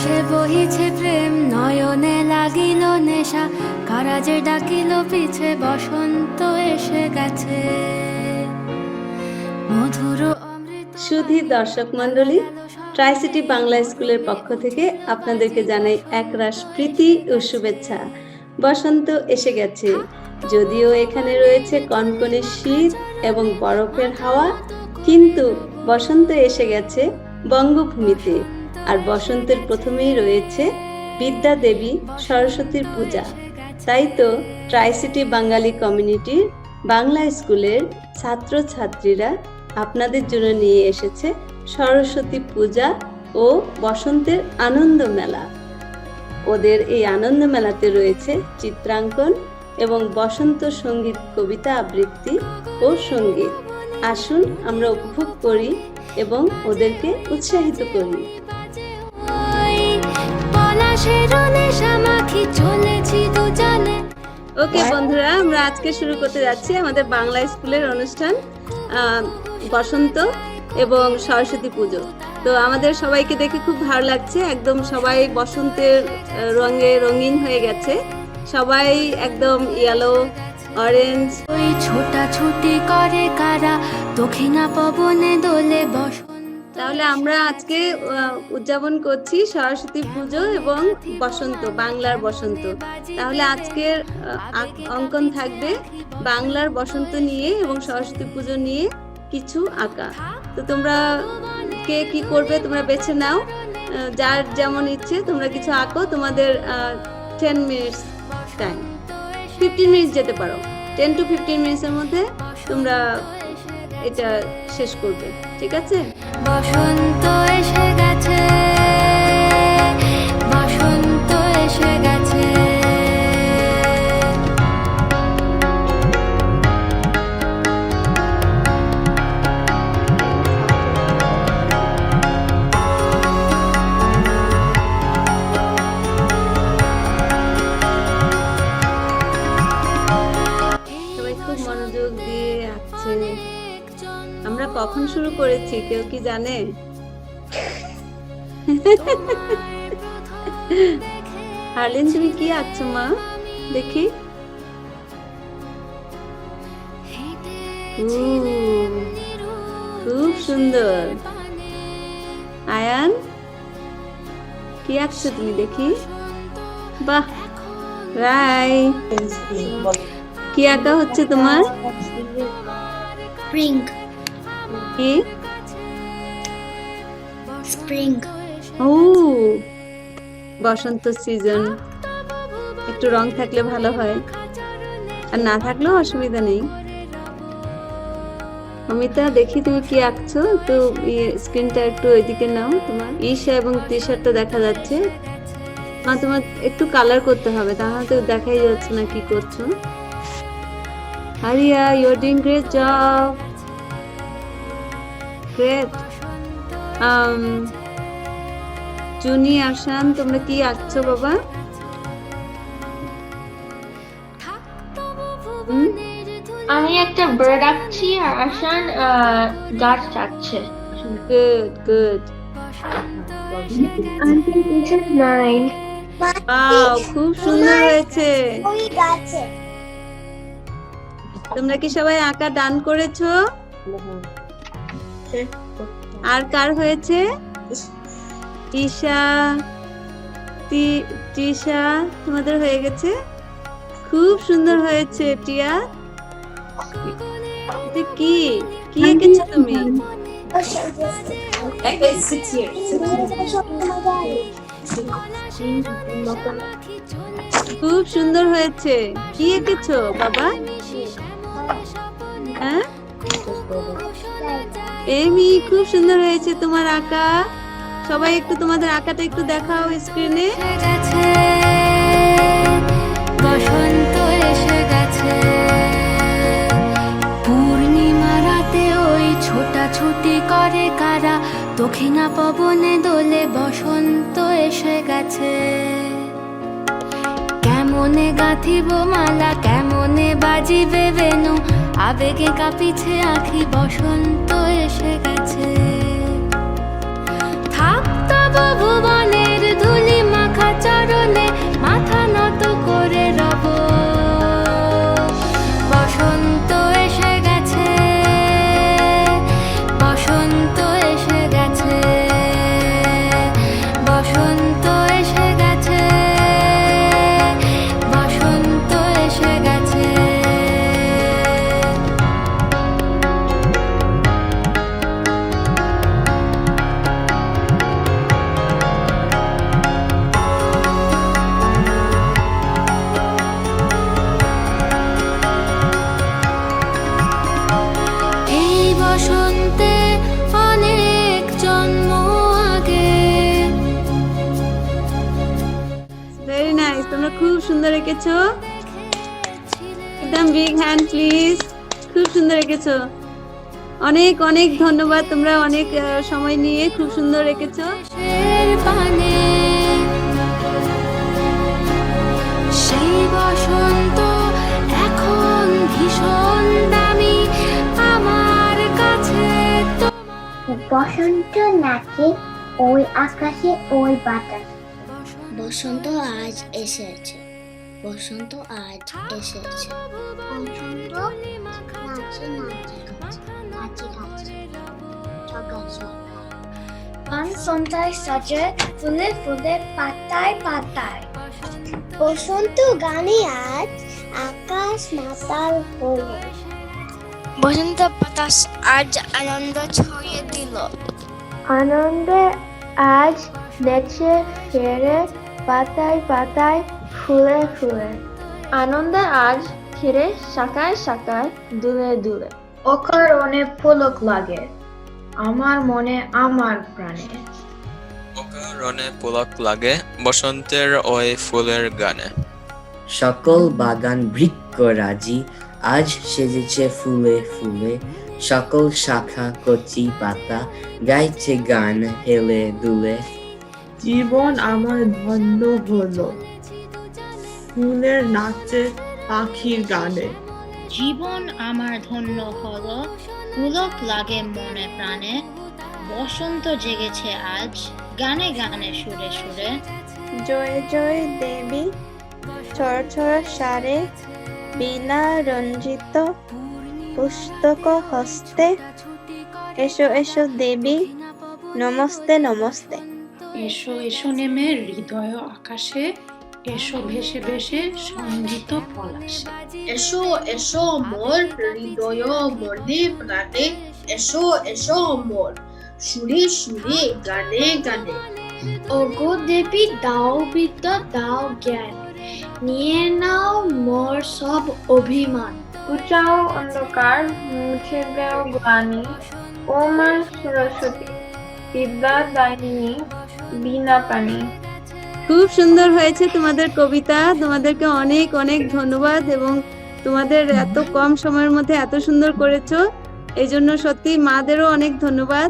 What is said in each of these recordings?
বাতাসে বহিছে প্রেম নয়নে লাগিল নেশা। কারাজে ডাকিল পিছে বসন্ত এসে গেছে। মধুর সুধী দর্শক মণ্ডলী ট্রাইসিটি বাংলা স্কুলের পক্ষ থেকে আপনাদেরকে জানাই একরাশ প্রীতি ও শুভেচ্ছা। বসন্ত এসে গেছে। যদিও এখানে রয়েছে কনকনে শীত এবং বরফের হাওয়া কিন্তু বসন্ত এসে গেছে বঙ্গভূমিতে। আর বসন্তের প্রথমেই রয়েছে বিদ্যা দেবী সরস্বতীর পূজা। তাই তো ট্রাইসিটি বাঙালি কমিউনিটির বাংলা স্কুলের ছাত্রছাত্রীরা আপনাদের জন্য নিয়ে এসেছে সরস্বতী পূজা ও বসন্তের আনন্দ মেলা। ওদের এই আনন্দ মেলাতে রয়েছে চিত্রাঙ্কন এবং বসন্ত সংগীত কবিতা আবৃত্তি ও সংগীত। আসুন আমরা উপভোগ করি এবং ওদেরকে উৎসাহিত করি। ওকে বন্ধুরা আমরা আজকে শুরু করতে যাচ্ছি আমাদের বাংলা স্কুলের অনুষ্ঠান বসন্ত এবং সরস্বতী পুজো। তো আমাদের সবাইকে দেখে খুব ভালো লাগছে একদম সবাই বসন্তের রঙে রঙিন হয়ে গেছে। সবাই একদম ইয়েলো অরেঞ্জ ওই ছোটা ছুটি করে কারা দক্ষিণা পবনে দোলে বসন্ত তাহলে আমরা আজকে উদযাপন করছি সরস্বতী পুজো এবং বসন্ত, বাংলার বসন্ত। তাহলে আজকের অঙ্কন থাকবে বাংলার বসন্ত নিয়ে এবং সরস্বতী পুজো নিয়ে কিছু আঁকা। তো তোমরা কে কি করবে তোমরা বেছে নাও। যার যেমন ইচ্ছে তোমরা কিছু আঁকো। তোমাদের ten minutes time fifteen minutes যেতে পারো। টেন টু ফিফটিন মিনিটসের মধ্যে তোমরা এটা শেষ করবে। ঠিক আছে? বসন্ত এসে গেছে। কখন শুরু করেছি কেউ কি জানে? হারলিন তুমি কি আঁকছো মা? দেখি। উ, খুব সুন্দর। আয়ান কি আঁকছো তুমি দেখি? বাহ রাই। কি আঁকা হচ্ছে তোমার? Spring, কি? Spring. ও বসন্ত সিজন একটু রং থাকলে ভালো হয়। আর না থাকলেও অসুবিধা নেই। অমিতা দেখি তুমি কি আঁকছো? তো স্ক্রিনটা একটু ওইদিকে নাও তোমার। ঈশা এবং টি শার্টটা দেখা যাচ্ছে। মা তোমার একটু কালার করতে হবে তাহলে তো দেখাই যাচ্ছে না কি করছ। Aria you're doing great job um, জুনি আসান তোমরা কি আঁকছো বাবা? আমি একটা বার্ড আঁকছি আর আসান আহ, গাছ আঁকছে গুড গুড খুব সুন্দর হয়েছে। তোমরা কি সবাই আঁকা ডান করেছ? আর কার হয়েছে? ঈশা তৃষা তোমাদের হয়ে গেছে? খুব সুন্দর হয়েছে, টিয়া। এটা কি? কি এঁকেছো তুমি? খুব সুন্দর হয়েছে। কি এঁকেছো, বাবা? হ্যাঁ? এমি, খুব সুন্দর হয়েছে তোমার আঁকা। সবাই একটু তোমাদের আঁকাটা একটু দেখাও স্ক্রিনে বসন্ত এসে গেছে। পূর্ণিমা রাতে ওই ছোটা ছুটি করে কারা? দক্ষিণা পবনে দোলে বসন্ত এসে গেছে। কেমনে গাঁথিব মালা, কেমনে বাজিবে বেনু? আবেগে কাপিছে আখি, বসন্ত এসে গেছে। থাক ভুবনের ধুলি মাখা চরণে মাথা নত করে রব। এঁকেছো অনেক অনেক ধন্যবাদ। তোমরা অনেক সময় নিয়ে খুব সুন্দর এঁকেছো সেই বসন্ত এখন ভীষণ দামি। আমার কাছে বসন্ত নাচে ওই আকাশে ওই বাতাস? বসন্ত আজ এসেছে। বসন্ত আজ এসেছে বসন্ত নাচে নাচে নাচে নাচে সকাল সকাল পান সন্ধ্যায় সাজে ফুলে ফুলে পাতায় পাতায়। বসন্ত গানে আজ আকাশ মাতাল হলো। বসন্ত বাতাস আজ আনন্দ ছড়িয়ে দিল। আনন্দে আজ নেচে ফেরে পাতায় পাতায় ফুলে ফুলে। আনন্দে আজ ফিরে শাখায় শাখায় দুলে দুলে অকারণে পলক লাগে আমার মনে আমার প্রাণে। অকারণে পুলক লাগে বসন্তের ওই ফুলের গানে। সকল বাগান বৃক্ষ রাজি আজ সেজেছে ফুলে ফুলে। সকল শাখা কচি পাতা গাইছে গান হেলে দুলে। জীবন আমার ধন্য হলো ফুলের নাচে পাখির গানে। জীবন আমার ধন্য হলো পুলক লাগে মনে প্রাণে। বসন্ত জেগেছে আজ গানে গানে সুরে সুরে। জয় জয় দেবী ছড় ছড় সারে বীণা রঞ্জিত পুস্তক হস্তে। এসো এসো দেবী নমস্তে নমস্তে। এসো এসো নেমে হৃদয় আকাশে। এসো ভেসে ভেসে সংগীত পলাশে। এসো এসো মোর হৃদয় মনে প্রাণে। এসো এসো মোর সুরে সুরে গানে গানে। ওগো দেবী দাও বিদ্যা দাও জ্ঞান। নিয়ে নাও মোর সব অভিমান। কুচাও অন্ধকার মুছে দেও গ্লানি ও মা সরস্বতী বিদ্যা দায়িনী বিনা পানি। খুব সুন্দর হয়েছে তোমাদের কবিতা। তোমাদেরকে অনেক অনেক ধন্যবাদ এবং তোমাদের এত কম সময়ের মধ্যে এত সুন্দর করেছ। এই জন্য সত্যি মাদেরও অনেক ধন্যবাদ।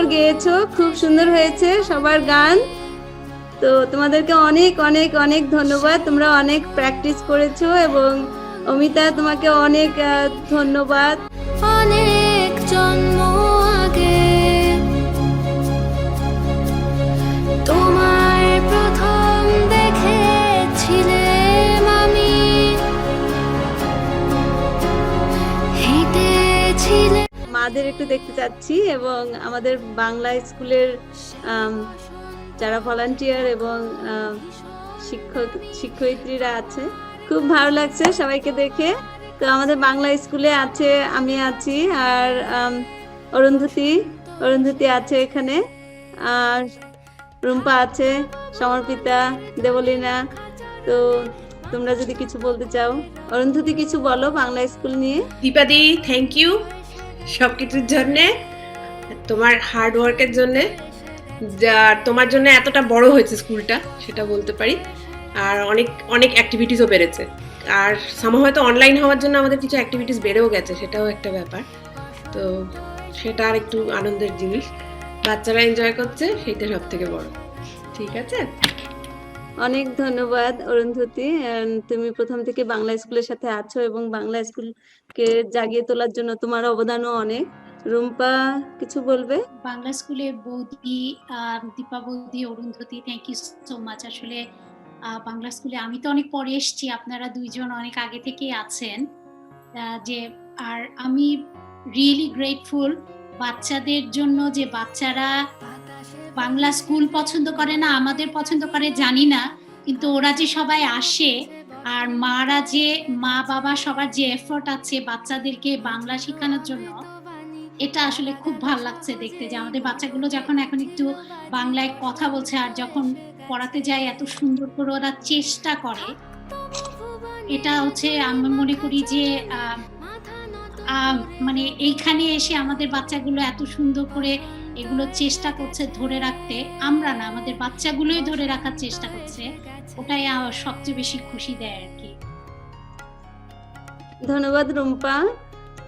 সুন্দর গেয়েছো, খুব সুন্দর হয়েছে সবার গান। তো তোমাদেরকে অনেক অনেক অনেক ধন্যবাদ। তোমরা অনেক প্র্যাকটিস করেছ এবং অমিতা তোমাকে অনেক ধন্যবাদ। অনেক মাদের একটু দেখতে চাচ্ছি এবং আমাদের বাংলা স্কুলের যারা ভলান্টিয়ার এবং শিক্ষক, শিক্ষয়িত্রীরা আছে, খুব ভালো লাগছে সবাইকে দেখে। তো আমাদের বাংলা স্কুলে আছে, আমি আছি আর অরুন্ধতী অরুন্ধতী আছে এখানে আর রুম্পা আছে, সমর্পিতা, দেবলীনা। তো তোমরা যদি কিছু বলতে চাও, অরুন্ধতী কিছু বলো বাংলা স্কুল নিয়ে। দীপাদি থ্যাংক ইউ সব কিছুর জন্যে, তোমার হার্ড ওয়ার্কের জন্যে তোমার জন্য এতটা বড় হয়েছে স্কুলটা সেটা বলতে পারি। আর অনেক অনেক অ্যাক্টিভিটিসও বেড়েছে। আর সামা হয়তো অনলাইন হওয়ার জন্য আমাদের কিছু অ্যাক্টিভিটিস বেড়েও গেছে, সেটাও একটা ব্যাপার। তো, সেটা আর একটু আনন্দের জিনিস। বাচ্চারা এনজয় করছে সেটা সব থেকে বড়। ঠিক আছে? অনেক ধন্যবাদ অরুন্ধতী। তুমি প্রথম থেকে বাংলা স্কুলের সাথে আছো এবং বাংলা স্কুলকে জাগিয়ে তোলার জন্য তোমার অবদানও অনেক। রুম্পা, কিছু বলবে? বাংলা স্কুলে বৌদি দীপা বৌদি, Arundhati thank you so much আসলে বাংলা স্কুলে আমি তো অনেক পরে এসেছি, আপনারা দুইজন অনেক আগে থেকেই আছেন। যে, আর আমি রিয়েলি গ্রেটফুল বাচ্চাদের জন্য যে বাচ্চারা বাংলা স্কুল পছন্দ করে না, আমাদের পছন্দ করে জানি না, কিন্তু ওরা যে সবাই আসে, আর মারা যে মা বাবা সবার যে এফোর্ট আছে বাচ্চাদেরকে বাংলা শেখানোর জন্য, এটা আসলে খুব ভালো লাগছে দেখতে যে আমাদের বাচ্চাগুলো যখন এখন একটু বাংলায় কথা বলছে আর যখন পড়াতে যায় এত সুন্দর করে ওরা চেষ্টা করে, এটা হচ্ছে আমি মনে করি যে মানে এইখানে এসে আমাদের বাচ্চাগুলো এত সুন্দর করে এগুলো চেষ্টা করছে ধরে রাখতে। আমরা না আমাদের বাচ্চাগুলোই ধরে রাখার চেষ্টা করছে। ওটাই আমার সবচেয়ে বেশি খুশি দেয় আর কি। ধন্যবাদ রুম্পা।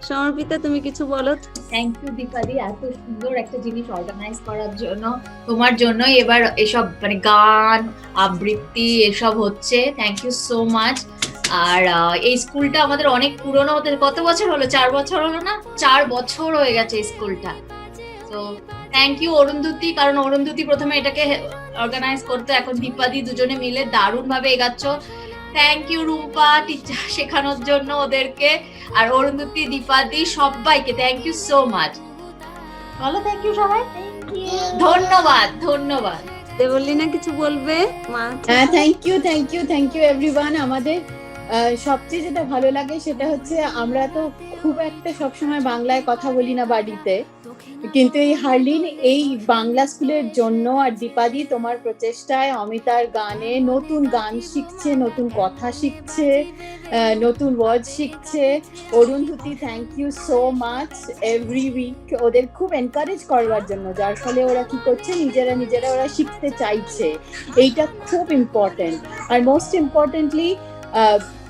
সমর্পিতা তুমি কিছু বলো? Thank you Dipali. এত সুন্দর একটা জিনিস অর্গানাইজ করার জন্য তোমার জন্য এবার এসব মানে গান আবৃত্তি এসব হচ্ছে। থ্যাংক ইউ সো মাচ আর এই স্কুলটা আমাদের অনেক পুরনো হতে কত বছর হলো? চার বছর হলো না? চার বছর হয়ে গেছে স্কুলটা। তো থ্যাংক ইউ অরুন্ধতী কারণ অরুন্ধতী প্রথমে এটাকে অর্গানাইজ করতে এখন দীপাদি দুজনে মিলে দারুণ ভাবে এগাচ্ছ। থ্যাংক ইউ রুম্পা টিচার শেখানোর জন্য ওদেরকে। আর অরুন্ধতী দীপাদি সবাইকে থ্যাংক ইউ সো মাচ বলো থ্যাংক ইউ সবাই। ধন্যবাদ ধন্যবাদ। দেবলীনা কিছু বলবে? মা? হ্যাঁ thank you thank you thank you everyone আমাদের সবচেয়ে যেটা ভালো লাগে সেটা হচ্ছে আমরা তো খুব একটা সবসময় বাংলায় কথা বলি না বাড়িতে। কিন্তু এই হার্লিন এই বাংলা স্কুলের জন্য আর দীপাদি তোমার প্রচেষ্টায় অমিতার গানে নতুন গান শিখছে, নতুন কথা শিখছে নতুন ওয়ার্ড শিখছে। Arundhati thank you so much every week ওদের খুব এনকারেজ করবার জন্য, যার ফলে ওরা কি করছে, নিজেরা নিজেরা ওরা শিখতে চাইছে। এইটা খুব ইম্পর্টেন্ট আর মোস্ট ইম্পর্টেন্টলি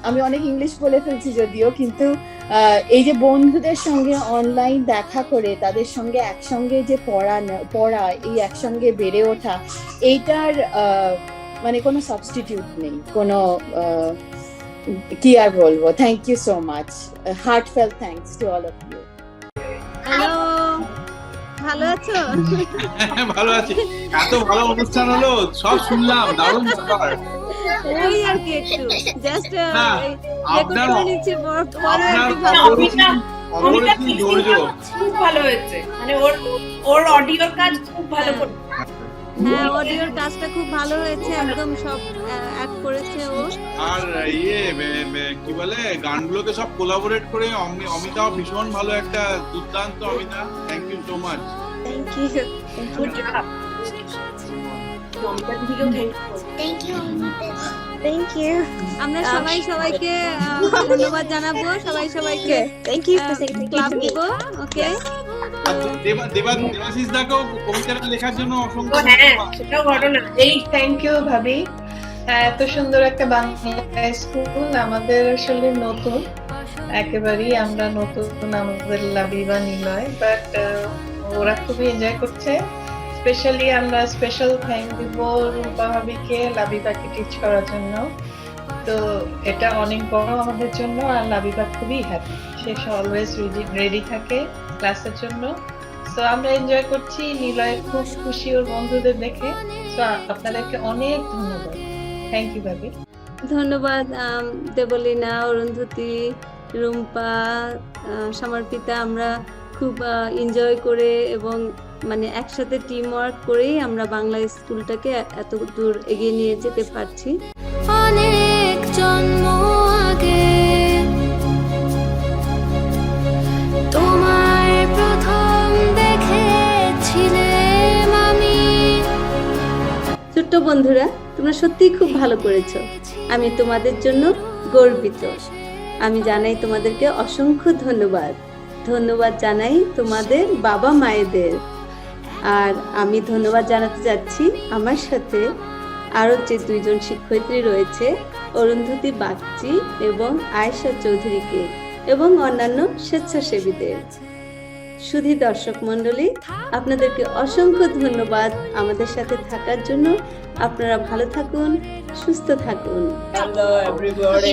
আমি অনেক ইংলিশ বলে ফেলছি যদিও কিন্তু আহ, এই যে বন্ধুদের সঙ্গে অনলাইন দেখা করে তাদের সঙ্গে একসঙ্গে যে পড়া পড়া এই একসঙ্গে বেড়ে ওঠা এইটার আহ, মানে কোনো সাবস্টিটিউট নেই কোনো আহ, কি আর বলব? Thank you so much heart fail thanks to all of you hello ভালো আছো? ভালো আছি। এত ভালো অনুষ্ঠান হলো সব শুনলাম দারুণ ব্যাপার। ওই আর কি একটু জাস্ট খুব ভালো হয়েছে। মানে ওর ওর অডিওর কাজ খুব ভালো হ্যাঁ। অডিওর কাজটা খুব ভালো হয়েছে একদম সব অ্যাড করেছে ও। আর ইয়ে কি বলে গানগুলোকে সব কোলাবোরেট করে অমি- অমিতাও ভীষণ ভালো একটা দুর্দান্ত Amita. Thank you so much thank you good job thank you thank you আমরা সবাই সবাইকে ধন্যবাদ জানাব সবাই সবাইকে থ্যাংক ইউ ক্লাব দিব ওকে আর দেবা দেবা দেবাশিস দাকেও কবিতাটা লেখার জন্য অসংখ্য হ্যাঁ সেটাও ঘটনা। এই থ্যাংক ইউ ভাবি। আহ, এত সুন্দর একটা বাংলা স্কুল আমাদের আসলে নতুন। একেবারেই আমরা নতুন আমাদের লাবিবা নিলয় বাট ওরা খুবই এনজয় করছে। স্পেশালি আমরা স্পেশাল থ্যাংক দিব রূপা ভাবিকে লাবিবাকে টিচ করার জন্য। তো এটা অনেক বড় আমাদের জন্য আর লাবিবা খুবই হ্যাপি সে অলওয়েজ রেডি থাকে ক্লাসের জন্য। তো আমরা এনজয় করছি, নিলয় খুব খুশি ওর বন্ধুদের দেখে। তো আপনাদেরকে অনেক ধন্যবাদ। থ্যাংক ইউ ভাবি। ধন্যবাদ দেবলীনা, অরুন্ধতী, রুম্পা সমর্পিতা আমরা খুব এনজয় করে এবং মানে একসাথে টিম ওয়ার্ক করেই আমরা বাংলা স্কুলটাকে এত দূর এগিয়ে নিয়ে যেতে পারছি। অনেক জন্ম আগে তোমার প্রথম দেখেছিলাম আমি। ছোট্ট বন্ধুরা তোমরা সত্যিই খুব ভালো করেছ। আমি তোমাদের জন্য গর্বিত। আমি জানাই তোমাদেরকে অসংখ্য ধন্যবাদ। ধন্যবাদ জানাই তোমাদের বাবা মায়েদের আর আমি ধন্যবাদ জানাতে চাচ্ছি আমার সাথে আরও যে দুইজন শিক্ষয়িত্রী রয়েছে, অরুন্ধতী বাগচি এবং আয়েশা চৌধুরীকে এবং অন্যান্য স্বেচ্ছাসেবীদের। সুধী দর্শক মন্ডলী আপনাদেরকে অসংখ্য ধন্যবাদ আমাদের সাথে থাকার জন্য। আপনারা ভালো থাকুন সুস্থ থাকুন। Hello everybody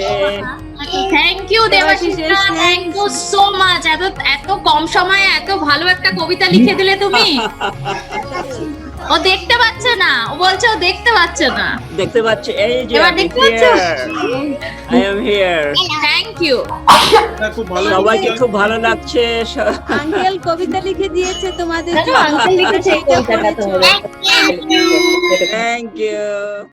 thank you Debashisa. Thank you so much এত এত কম সময়ে এত ভালো একটা কবিতা লিখে দিলে তুমি। ও দেখতে পাচ্ছে না। ও বলছে ও দেখতে পাচ্ছে না। দেখতে পাচ্ছে এই যে এবার দেখতে পাচ্ছ? I am here thank you সবাইকে খুব ভালো লাগছে। আঙ্কেল কবিতা লিখে দিয়েছে তোমাদের জন্য। আঙ্কেল লিখেছে এই কবিতাটা তোমাদের থ্যাংক ইউ